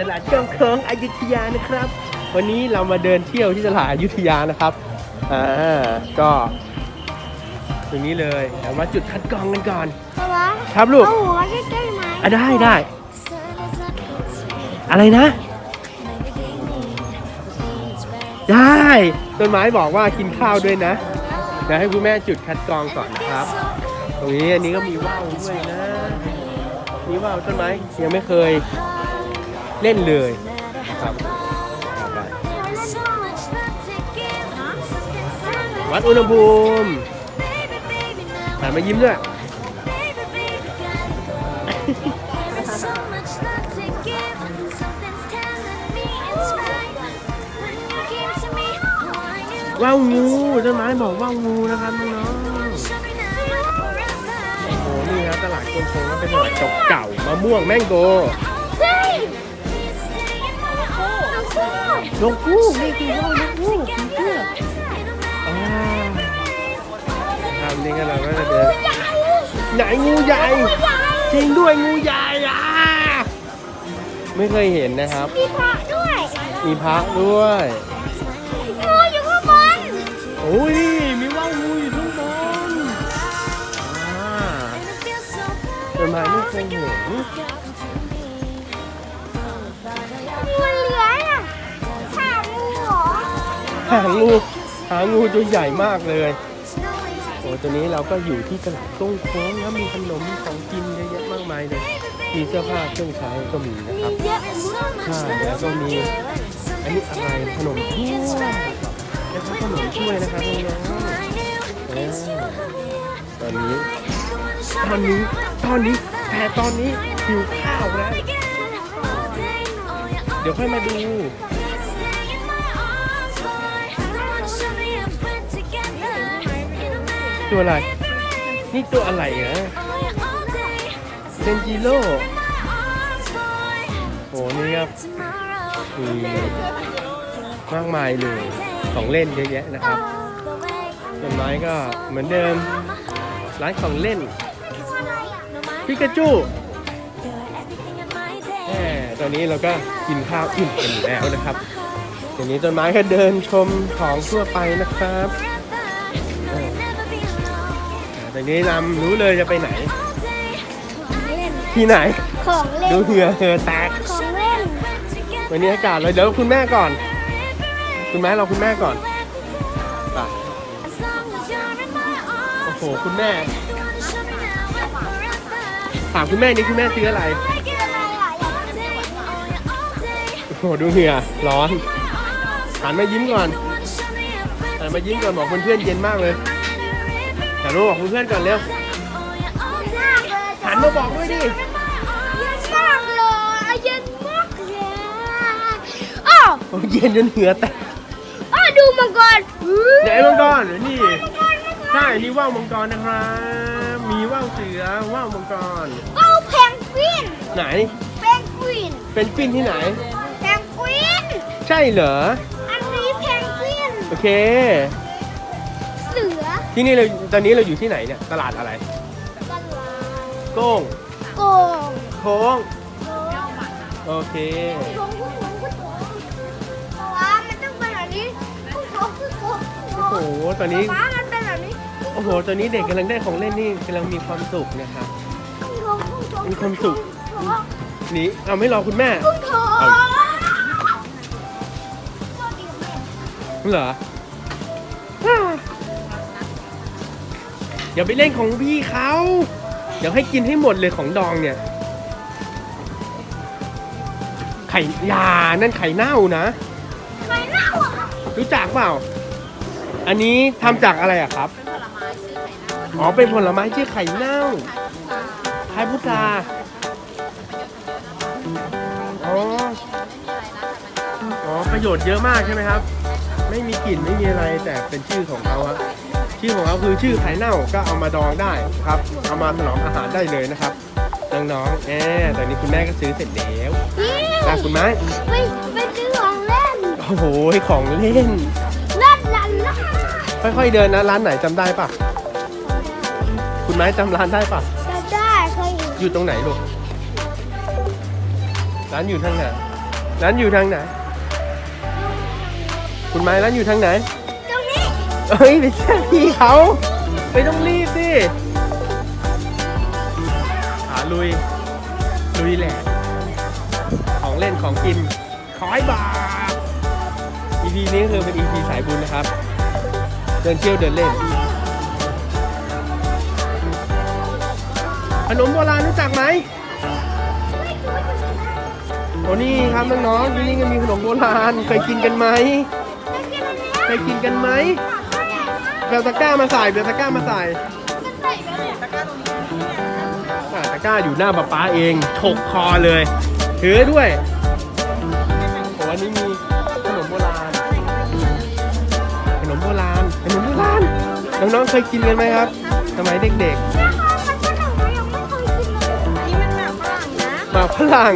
ตลาดกองเคิงอยุธยานะครับ วันนี้เรามาเดินเที่ยวที่ตลาดอยุธยานะครับอ่าก็ตรงนี้เลยแต่ว่าจุดคัดกรองกันก่อนใช่ไหมครับลูกเอาหัวใกล้ๆไหมอะได้ได้ อะไรนะ ได้ต้นไม้บอกว่ากินข้าวด้วยนะเดี๋ยวให้คุณแม่จุดคัดกรองก่อนนะครับ ตรงนี้อันนี้ก็มีว่าวด้วยนะมีว่าวต้นไม้ยังไม่เคย เล่นเลยนะครับเอาไปวัดอุณหภูมิหันมายิ้มด้วยว่าวงูต้นไม้บอกว่าวงูนะครับน้องๆโอ้โหนี่ครับตลาดกงคงก็เป็นตลาดเก่าๆมะม่วงแมงโก นกคู่นี่คือว่าวนกคู่ผีเสื้ออ่าครับนี่ก็เราก็จะเดินไหนงูใหญ่จริงด้วยงูใหญ่อะไม่เคยเห็นนะครับ มีพระด้วยมีพระด้วยงูอยู่ข้างบนโอ้ยมีว่าวงูอยู่ข้างบนอ่าต้นไม้ไม่เคยเห็น หางงูหางงูตัวใหญ่มากเลย โอ้ตัวนี้เราก็อยู่ที่ตลาดต้งโค้งนะมีขนมของกินเยอะแยะมากมายเลย มีเสื้อผ้าเครื่องใช้ก็มีนะครับเยอะใช่แล้วก็มีอันนี้อะไรขนมถ้วยแล้วก็ขนมถ้วยนะครับน้องๆตอนนี้ตอนนี้ตอนนี้แต่ตอนนี้หิวข้าวแล้วเดี๋ยวค่อยมาดู ตัวอะไร นี่ตัวอะไรเหรอเซนจิโร่โอ้นี่ครับมีมากมายเลยของเล่นเยอะแยะนะครับต้นไม้ก็เหมือนเดิม ร้านของเล่นพิกาจูแหมตอนนี้เราก็กินข้าวอิ่มกันแล้วนะครับทีนี้ต้นไม้ก็เดินชมของทั่วไปนะครับ ตอนนี้นำรู้เลยจะไปไหนที่ไหน ของเล่นดูเหงื่อเหงื่อแตก ของเล่น วันนี้อากาศเลยเดี๋ยวคุณแม่ก่อน คุณแม่เราคุณแม่ก่อนไปโอ้โหคุณแม่ถามคุณแม่นี่คุณแม่ซื้ออะไรโอ้โหดูเหงื่อร้อนหันมายิ้มก่อนหันมายิ้มก่อนบอกเพื่อนๆเย็นมากเลย หันมาบอกเพื่อนๆก่อนเร็วหันมาบอกด้วยดิเย็นมากเลยเย็นมากเลยอ้าวโอ้เย็นจนเหงื่อแตกอ้าวดูมังกรไหนมังกรนี่ใช่นี่ว่าวมังกรนะครับ มีว่าวเสือว่าวมังกรเอาแพนกวิน ไหนแพนกวินเป็นปิ้นที่ไหนแพนกวิน ใช่เหรอ อันนี้แพนกวิน โอเคเสือ ที่นี่เราตอนนี้เราอยู่ที่ไหนเนี่ยตลาดอะไรกะลาโก้งโกงโค้งโอเคโกงผู้หญิงผู้หญิงว้ามันต้องเป็นแบบนี้ผู้โกงผู้โกงโอ้โหตอนนี้ว้ามันเป็นแบบนี้โอ้โห ตอนนี้เด็กกำลังได้ของเล่นนี่กำลังมีความสุขนะครับผู้โกงผู้โกงมีความสุข หนี่เอาไม่รอคุณแม่ผู้โกงเอาเหรอ อย่าไปเล่นของพี่เขาเดี๋ยวให้กินให้หมดเลยของดองเนี่ย ไข่ยานั่นไข่เน่านะใครเน่าอะรู้จักเปล่า อันนี้ทำจากอะไรอะครับอ๋อ เป็นผลไม้ชื่อไข่เน่าคล้ายพุทราอ๋อ อ๋อ ประโยชน์เยอะมากใช่ไหมครับ ไม่มีกลิ่นไม่มีอะไรแต่เป็นชื่อของเขาอะ ชื่อของเขาคือชื่อไข่เน่าก็เอามาดองได้ครับ เอามาถนอมอาหารได้เลยนะครับน้องๆแอบตอนนี้คุณแม่ก็ซื้อเสร็จแล้วนี่ตาคุณไม้ไปไปซื้อของเล่น โอ้โหของเล่นลัดลันล่าค่อยๆเดินนะร้านไหนจำได้ปะคุณไม้จำร้านได้ปะจะได้เคยเห็นอยู่ตรงไหนลูกร้านอยู่ทางไหนร้านอยู่ทางไหน คุณไม้ร้านอยู่ทางไหนตรงนี้ เอ้ยไม่ใช่พี่เขาไม่ต้องรีบสิขาลุย ลุยแหละ ของเล่นของกินขอยบาท EP นี้คือเป็น EP สายบุญนะครับ เดินเที่ยวเดินเล่น ขนมโบราณรู้จักไหมโอ้นี่ครับน้องๆที่นี่ก็มีขนมโบราณเคยกินกันไหมเคยกินกันไหม เบลตะกร้ามาใส่เบลตะกร้ามาใส่มันใส่แล้วเนี่ยตะกร้าตรงนี้อะตะกร้าอยู่หน้าป๊าป๊าเองถกคอเลยถือด้วยโอ้อันนี้มีขนมโบราณ ขนมโบราณ ขนมโบราณ น้องๆเคยกินกันไหมครับ สมัยเด็กแม่คะมัน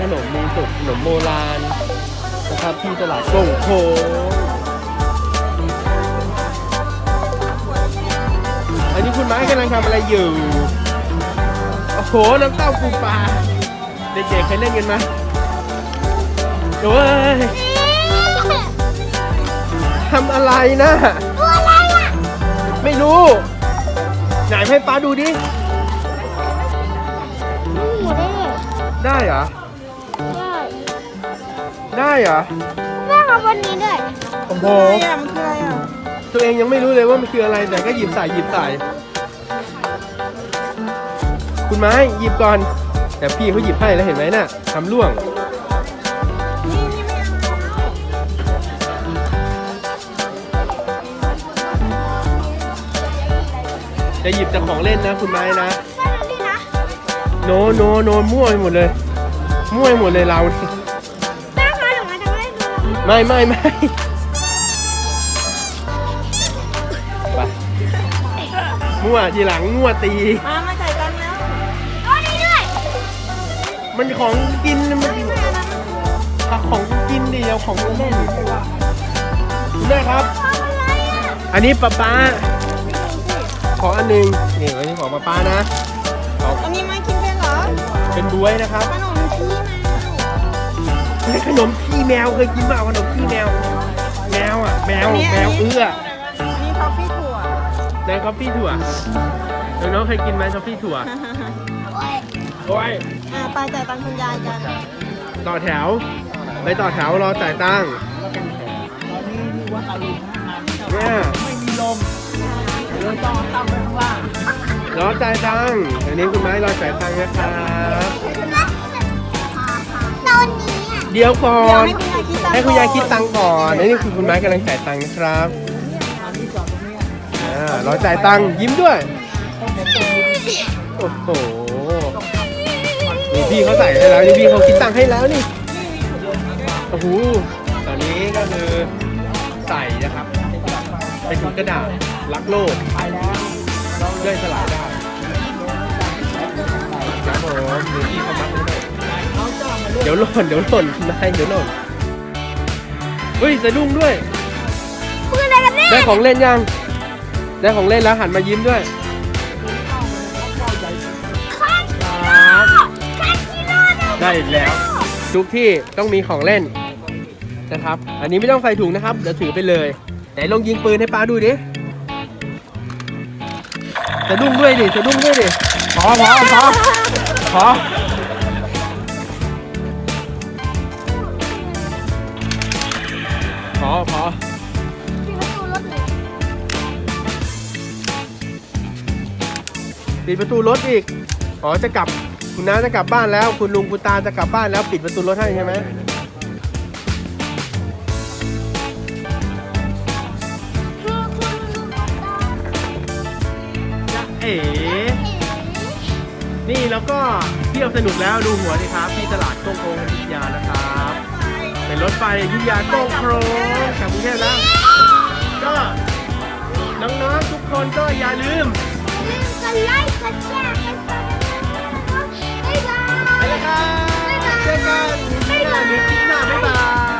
ขนมมีสุกขนมโบราณนะครับที่ตลาดกงโคงอันนี้คุณไม้กำลังทำอะไรอยู่ โอ้โห น้ำเต้าปูปลา เด็กๆเคยเล่นกันไหมโอ้ยทำอะไรนะตัวอะไรอะ ไม่รู้ ไหนให้ป้าดูดิหมูได้เลยได้เหรอได้ ได้เหรอแม่เอาวันนี้ด้วยโอ้โหอะไรอะมันคืออะไรอะตัวเองยังไม่รู้เลยว่ามันคืออะไรแต่ก็หยิบใส่หยิบใส่คุณไม้หยิบก่อน แต่พี่เขาหยิบให้แล้วเห็นไหมน่ะทำล่วงนี่นี่ไม่เอาจะหยิบแต่ของเล่นนะคุณไม้นะแม่ดูดินะโนโนโนมั่วไปหมดเลย มั่วไปหมดเลยเรา ไรดูไม่ไม่ไม่ไปมั่วทีหลังมั่วตี มามาจ่ายตังค์แล้วเอานี่ด้วยมันของกินมันเอาของกินดิเอาของเล่นคุณแม่ครับ ทำอะไรอะอันนี้ป๊าป๊าขออันหนึงนี่อันนี้ของป๊าป๊านะขออันนี้ไม่กินเป็นเหรอ เป็นบวยนะครับ ขนมชี้มา เฮ้ยขนมขี้แมวเคยกินเปล่าขนมขี้แมว แมวอะแมวแมวเอื้ออันนี้ทอฟฟี่ถั่วในคอฟฟี่ถั่วน้องๆเคยกินไหมคอฟฟี่ถั่วโอ้ยโอ้ยอ่าไปจ่ายตังค์คุณยายกัน ต่อแถว ไปต่อแถวรอจ่ายตังค์เนี่ยไม่มีลมเลยต้องเอาตั้งไว้ข้างล่างรอจ่ายตังค์อันนี้คุณไม้รอจ่ายตังค์นะครับตอนนี้อะ เดี๋ยวก่อเดี๋ยวนให้คุณยายคิดตังค์ให้คุณยายคิดตังค์ก่อนอันนี้คือคุณไม้กำลังจ่ายตังค์นะครับอ่ารอจ่ายตังค์ยิ้มด้วย โอ้โห นี่พี่เขาใส่ให้แล้วนี่พี่เขาคิดตังค์ให้แล้วนี่ โอ้โห ตอนนี้ก็คือใส่นะครับ เป็นถุงกระดาษรักโลกไปแล้วย่อยสลายได้ครับผมเดี๋ยวพี่เขามัดไว้หน่อย เขาจ้างมาเล่นเดี๋ยวหล่นเดี๋ยวหล่นนายเดี๋ยวหล่นเฮ้ยสะดุ้งด้วยมืออะไรกันเนี่ยได้ของเล่นยัง ได้ของเล่นแล้วหันมายิ้มด้วยข้างครับข้างกิโลหนึงได้อีกแล้ว ทุกที่ต้องมีของเล่นนะครับ อันนี้ไม่ต้องใส่ถุงนะครับ เดี๋ยวถือไปเลย ไหนลองยิงปืนให้ป้าดูดิ สะดุ้งด้วยดิ สะดุ้งด้วยดิ พอพอพอพอ อพอปิดประตูรถเลยปิดประตูรถอีก อ๋อจะกลับคุณน้าจะกลับบ้านแล้ว คุณลุงคุณตาจะกลับบ้านแล้วปิดประตูรถให้ใช่ไหมคือคุณลุงกับตาจะเอ๋ นี่แล้วก็เที่ยวสนุกแล้วดูหัวดิครับที่ตลาดโก้งโคงอยุธยานะครับ เป็นรถไฟอยุยาโต้โครงกับกรุงเทพแล้ว ก็น้องๆทุกคนก็อย่าลืม กดไลค์กดแชร์กดซับไครต์บ๊ายบาย ไปแล้วครับเจอกันปีหน้าหรือปีหน้าบ๊ายบาย